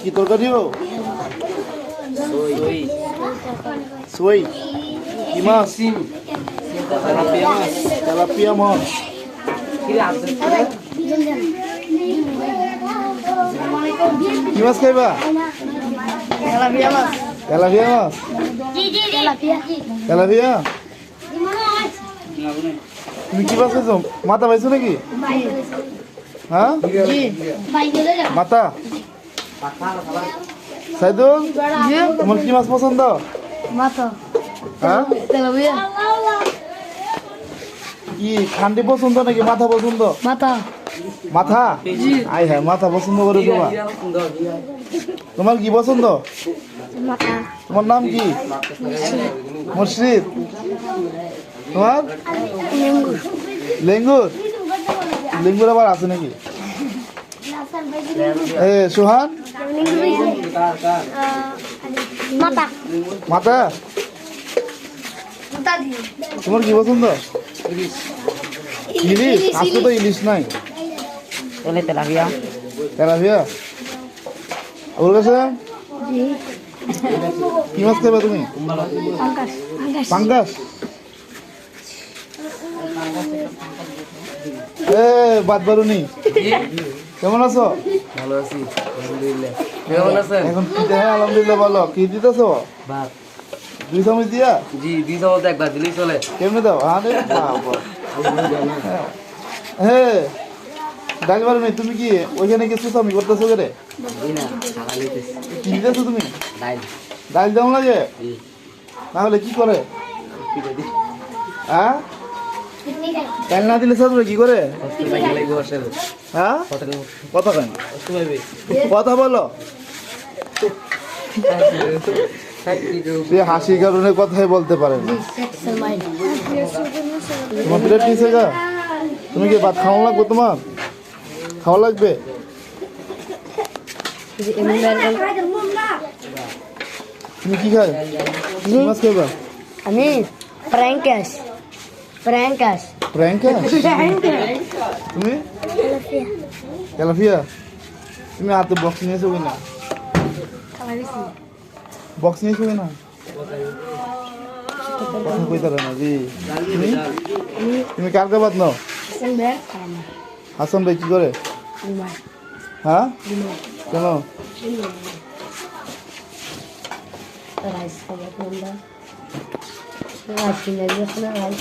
কি তরকারিও দই সই কি মাছ সিম তেলাপিয়া মাছ তেলাপিয়া মাছ কি রে আব্দুল কি মাছ খাইবা তেলাপিয়া মাছ তেলাপিয়া মাছ তেলাপিয়া তেলাপিয়া তুমি কি মাছ খাইছো মাথা পাইছো নাকি হ্যাঁ জি মাথা সাইদুল তোমার কি মাছ পছন্দ? মাথা হ্যাঁ? কি খান্ডি পছন্দ নাকি মাথা পছন্দ? মাথা। মাথা? আই হ্যাঁ মাথা পছন্দ করে তোমার। তোমার কি পছন্দ? তোমার নাম কি? মুর্শিদ। তোমার? লেঙ্গুর? লেঙ্গুর আবার আছে নাকি? এ সোহান মাথা মাথা মাথা দিয়ে তোমার কি পছন্দ ইলিশ আজকে তো ইলিশ নাই তাহলে তেলাপিয়া তেলাপিয়া ওর কাছে জি কি মাছ খাবে তুমি পাঙ্গাস এ বাদ বারুনি কেমন আছো? ভালো আছি আলহামদুলিল্লাহ। কেমন আছেন? এখন কি দেয় আলহামদুলিল্লাহ ভালো। কি দিতেছো? ভাত। দুই চামচ দিয়া? জি দুই চামচ একবার দিলেই চলে। কেমনে দাও? হ্যাঁ বারুনি তুমি কি ওইখানে কিছু চামি করতেছো রে? এই না খালা লইতেছি। কি দিতেছো তুমি? ডাল। দাম লাগে জি। তাহলে কি করে? হ্যাঁ? ডাল না দিলে সাথে কি করে? হ্যাঁ? কথা কেন কথা বলো। সে হাসির কারণে কথাই বলতে পারে না। তোমার প্লেট নিচে গা তুমি কি ভাত খাওয়া লাগবে তোমার? খাওয়া লাগবে? তুমি কি খাই কি মাছ খাইবা? আমি প্র্যাঙ্কাশ প্র্যাঙ্কাশ প্র্যাঙ্কা তুমি? তেলাফিয়া তুমি হাতে বক্স নিয়েছো কিনা? বক্স নিয়েছো কিনা? কথা কইতে না জি। তুমি? কার কাবাদ নাও? হাসান ভাই কি করে? হ্যাঁ? কেন? রাইস খাবার রাইস কিনে না রাইস?